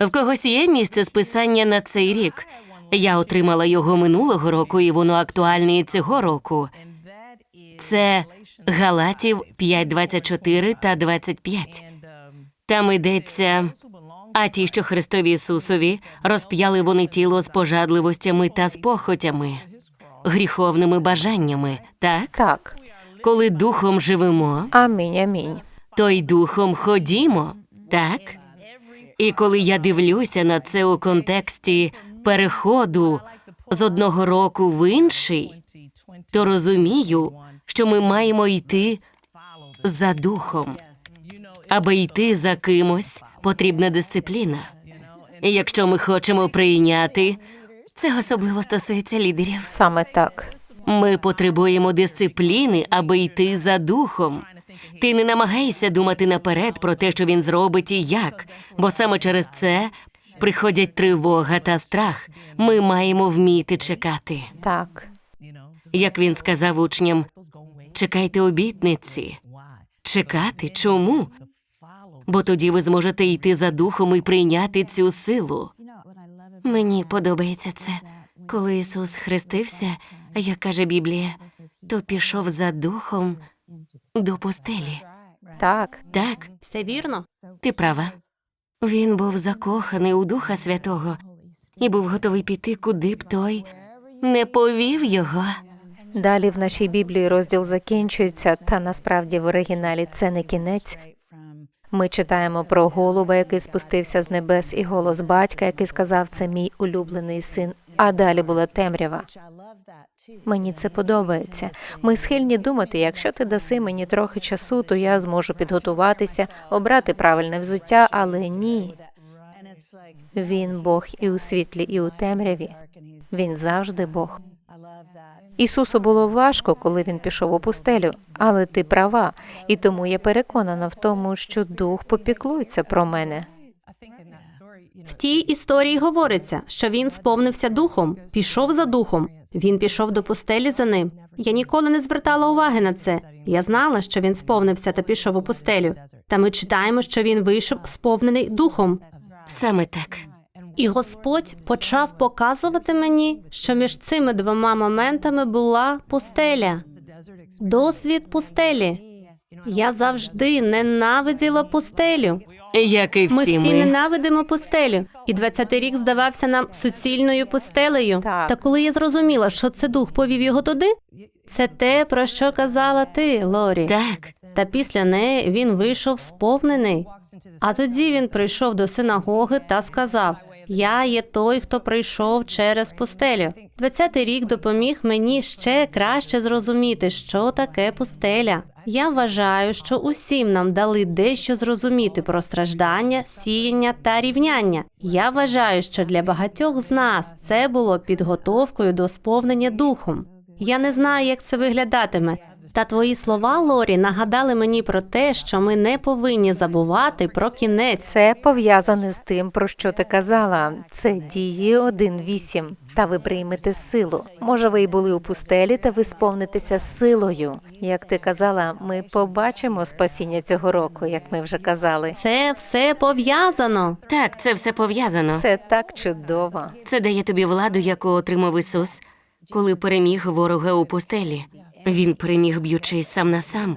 В когось є місце списання на цей рік. Я отримала його минулого року, і воно актуальне і цього року. Це Галатів 5.24 та 25. Там йдеться, а ті, що Христові Ісусові, розп'яли вони тіло з пожадливостями та з похотями, гріховними бажаннями, так? Так. Коли духом живемо, Амінь, амінь. то й духом ходімо, так? І коли я дивлюся на це у контексті переходу з одного року в інший, то розумію, що ми маємо йти за духом. Аби йти за кимось, потрібна дисципліна. І якщо ми хочемо прийняти, це особливо стосується лідерів. Саме так. Ми потребуємо дисципліни, аби йти за духом. Ти не намагайся думати наперед про те, що він зробить і як, бо саме через це приходять тривога та страх. Ми маємо вміти чекати. Так. Як він сказав учням, чекайте обітниці. Чекати чому? Бо тоді ви зможете йти за духом і прийняти цю силу. Мені подобається це. Коли Ісус хрестився, як каже Біблія, то пішов за духом до пустелі. Так. Так, Все вірно? ти права. Він був закоханий у Духа Святого і був готовий піти, куди б той не повів його. Далі в нашій Біблії розділ закінчується, та насправді в оригіналі це не кінець. Ми читаємо про голуба, який спустився з небес, і голос батька, який сказав, це мій улюблений син. А далі була темрява. Мені це подобається. Ми схильні думати, якщо ти даси мені трохи часу, то я зможу підготуватися, обрати правильне взуття, але ні. Він Бог і у світлі, і у темряві. Він завжди Бог. Ісусу було важко, коли він пішов у пустелю, але ти права, і тому я переконана в тому, що дух попіклується про мене. В тій історії говориться, що він сповнився духом, пішов за духом. Він пішов до пустелі за ним. Я ніколи не звертала уваги на це. Я знала, що він сповнився та пішов у пустелю. Та ми читаємо, що він вийшов сповнений духом. Саме так. І Господь почав показувати мені, що між цими двома моментами була пустеля. Досвід пустелі. Я завжди ненавиділа пустелю. Як і Ми всі всі ми. ненавидимо пустелю, і 20-й рік здавався нам суцільною пустелею. Так. Та коли я зрозуміла, що це дух повів його туди, це те, про що казала ти, Лорі. Так. Та після неї він вийшов сповнений. А тоді він прийшов до синагоги та сказав: Я є той, хто прийшов через пустелю. 20-й рік допоміг мені ще краще зрозуміти, що таке пустеля. Я вважаю, що усім нам дали дещо зрозуміти про страждання, сіяння та рівняння. Я вважаю, що для багатьох з нас це було підготовкою до сповнення духом. Я не знаю, як це виглядатиме. Та твої слова, Лорі, нагадали мені про те, що ми не повинні забувати про кінець. Це пов'язане з тим, про що ти казала. Це дії 1.8. Та ви приймете силу. Може, ви й були у пустелі, та ви сповнитеся силою. Як ти казала, ми побачимо спасіння цього року, як ми вже казали. Це все пов'язано. Так, це все пов'язано. Це так чудово. Це дає тобі владу, яку отримав Ісус, коли переміг ворога у пустелі. Він переміг, б'ючись сам на сам.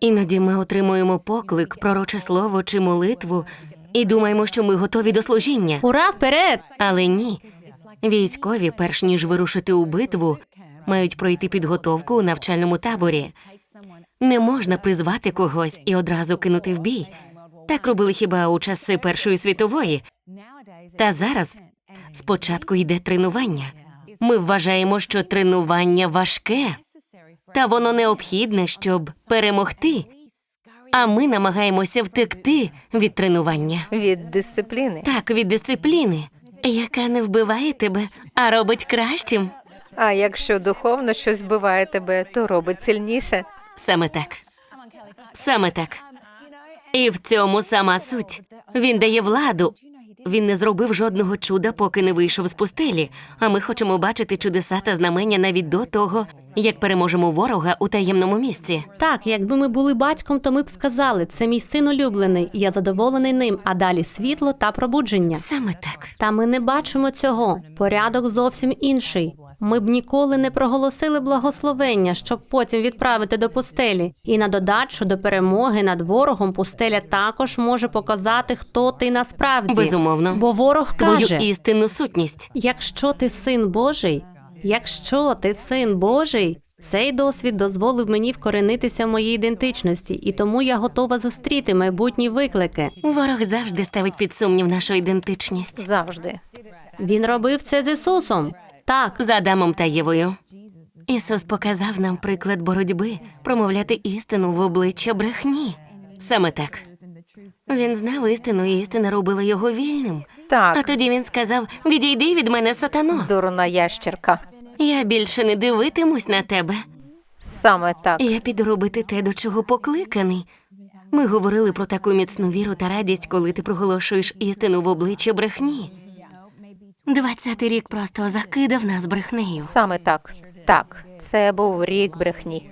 Іноді ми отримуємо поклик, пророче слово чи молитву, і думаємо, що ми готові до служіння. Ура, вперед! Але ні. Військові, перш ніж вирушити у битву, мають пройти підготовку у навчальному таборі. Не можна призвати когось і одразу кинути в бій. Так робили хіба у часи Першої світової. Та зараз спочатку йде тренування. Ми вважаємо, що тренування важке, та воно необхідне, щоб перемогти. А ми намагаємося втекти від тренування. Від дисципліни. Так, від дисципліни, яка не вбиває тебе, а робить кращим. А якщо духовно щось вбиває тебе, то робить сильніше. Саме так. Саме так. І в цьому сама суть. Він дає владу. Він не зробив жодного чуда, поки не вийшов з пустелі. А ми хочемо бачити чудеса та знамення навіть до того, як переможемо ворога у таємному місці. Так, якби ми були батьком, то ми б сказали, це мій син улюблений, і я задоволений ним, а далі світло та пробудження. Саме так. Та ми не бачимо цього. Порядок зовсім інший. Ми б ніколи не проголосили благословення, щоб потім відправити до пустелі. І на додачу до перемоги над ворогом пустеля також може показати, хто ти насправді. Безумовно. Бо ворог Твою істинну сутність. якщо ти син Божий, якщо ти син Божий, цей досвід дозволив мені вкоренитися в моїй ідентичності, і тому я готова зустріти майбутні виклики. Ворог завжди ставить під сумнів нашу ідентичність. Завжди. Він робив це з Ісусом. Так, За Адамом та Євою. Ісус показав нам приклад боротьби, промовляти істину в обличчя брехні. Саме так. Він знав істину, і істина робила його вільним. Так. А тоді він сказав: Відійди від мене, сатано. дурна ящерка. Я більше не дивитимусь на тебе. Саме так. Я піду робити те, до чого покликаний. Ми говорили про таку міцну віру та радість, коли ти проголошуєш істину в обличчя брехні. Двадцятий рік просто закидав нас брехнею. Саме так. Так, це був рік брехні.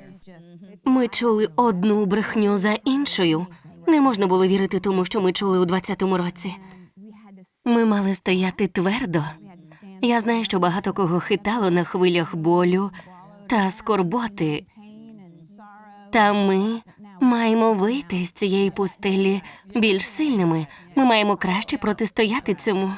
Ми чули одну брехню за іншою. Не можна було вірити тому, що ми чули у 20-му році. Ми мали стояти твердо. Я знаю, що багато кого хитало на хвилях болю та скорботи. Та ми маємо вийти з цієї пустелі більш сильними. Ми маємо краще протистояти цьому.